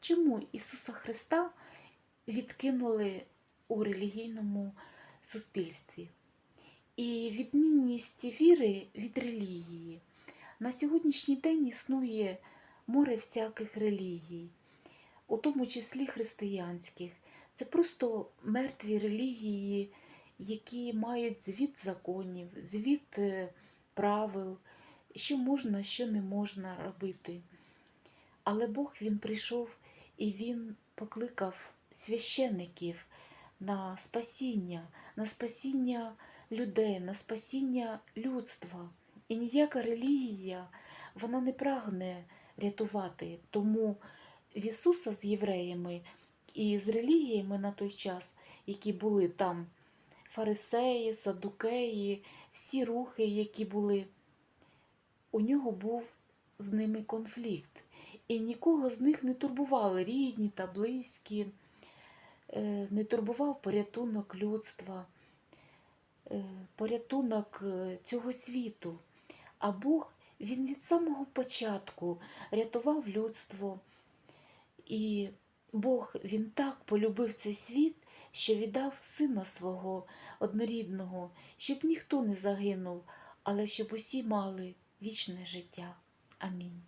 чому Ісуса Христа відкинули у релігійному суспільстві. І відмінність віри від релігії. На сьогоднішній день існує море всяких релігій, у тому числі християнських. Це просто мертві релігії, які мають звіт законів, звіт е, правил, що можна, що не можна робити. Але Бог він прийшов і він покликав священиків на спасіння, на спасіння людей, на спасіння людства. І ніяка релігія вона не прагне рятувати. Тому в Ісуса з євреями і з релігіями на той час, які були там, фарисеї, садукеї, всі рухи, які були, у нього був з ними конфлікт. І нікого з них не турбували рідні та близькі, е, не турбував порятунок людства, е, порятунок е, цього світу. А Бог він від самого початку рятував людство. І Бог він так полюбив цей світ, що віддав сина свого однорідного, щоб ніхто не загинув, але щоб усі мали вічне життя. Амінь.